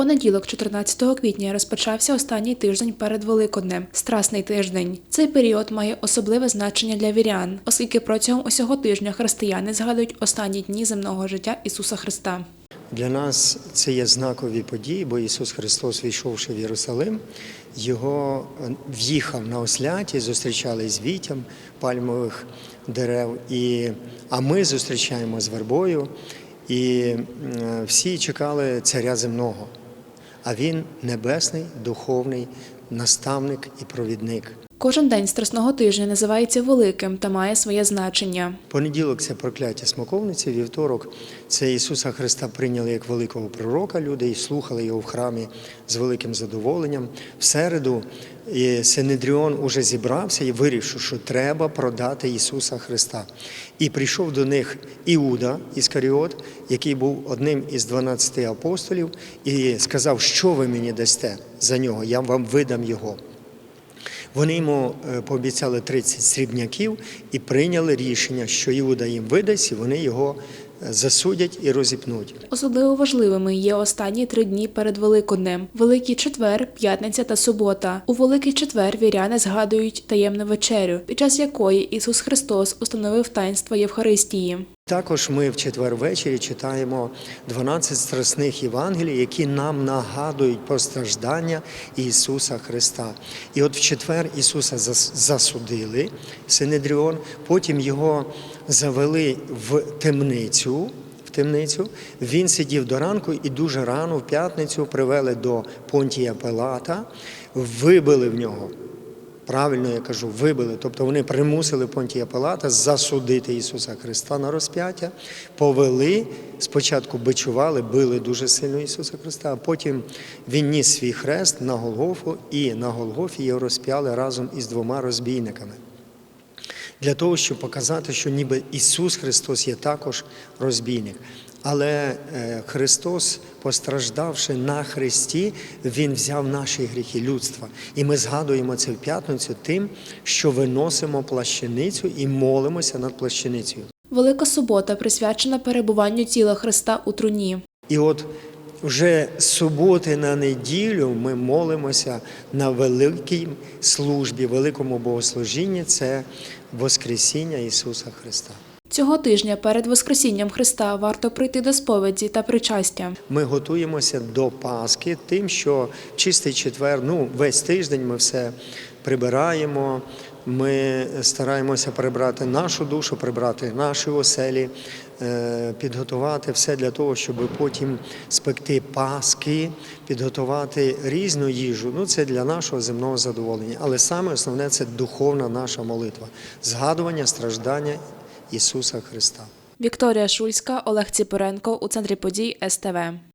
Понеділок, 14 квітня, розпочався останній тиждень перед Великоднем Страсний тиждень. Цей період має особливе значення для вірян, оскільки протягом усього тижня християни згадують останні дні земного життя Ісуса Христа. Для нас це є знакові події, бо Ісус Христос, війшовши в Єрусалим, його е, в'їхав на осляті, зустрічали з вітям пальмових дерев, і, а ми зустрічаємо з вербою, і всі чекали царя земного. А він небесний, духовний наставник і провідник. Кожен день страсного тижня називається великим та має своє значення. Понеділок це прокляття смоковниці, вівторок це Ісуса Христа прийняли як великого пророка люди і слухали його в храмі з великим задоволенням. В середу Синедріон уже зібрався і вирішив, що треба продати Ісуса Христа. І прийшов до них Іуда Іскаріот, який був одним із 12 апостолів, і сказав, що ви мені дасте за нього, я вам видам його. Вони йому е, пообіцяли 30 срібняків і прийняли рішення, що Іуда їм видасть, і вони його засудять і розіпнуть. Особливо важливими є останні три дні перед Великоднем: Великий четвер, п'ятниця та субота. У Великий четвер віряни згадують таємну вечерю, під час якої Ісус Христос установив таїнство Євхаристії. Також ми в четвер ввечері читаємо 12 страсних Євангелій, які нам нагадують про страждання Ісуса Христа. І от в четвер Ісуса зас- засудили Синедріон, потім його завели в темницю. В темницю він сидів до ранку і дуже рано в п'ятницю привели до Понтія Пилата, вибили в нього Правильно я кажу, вибили. Тобто вони примусили Понтія Пилата засудити Ісуса Христа на розп'яття, повели, спочатку бичували, били дуже сильно Ісуса Христа, а потім Він ніс свій хрест на Голгофу і на Голгофі його розп'яли разом із двома розбійниками. Для того, щоб показати, що ніби Ісус Христос є також розбійник. Але е, Христос, постраждавши на Христі, Він взяв наші гріхи людства. І ми згадуємо це в п'ятницю тим, що виносимо плащаницю і молимося над плащаницею. Велика субота присвячена перебуванню тіла Христа у труні. І от вже з суботи на неділю ми молимося на великій службі, великому богослужінні це Воскресіння Ісуса Христа. Цього тижня перед Воскресінням Христа варто прийти до сповіді та причастя. Ми готуємося до Пасхи тим, що чистий четвер, ну весь тиждень ми все прибираємо. Ми стараємося прибрати нашу душу, прибрати наші оселі, е, підготувати все для того, щоб потім спекти паски, підготувати різну їжу. Ну це для нашого земного задоволення. Але саме основне це духовна наша молитва, згадування страждання Ісуса Христа. Вікторія Шульська, Олег Ціпоренко у центрі подій СТВ.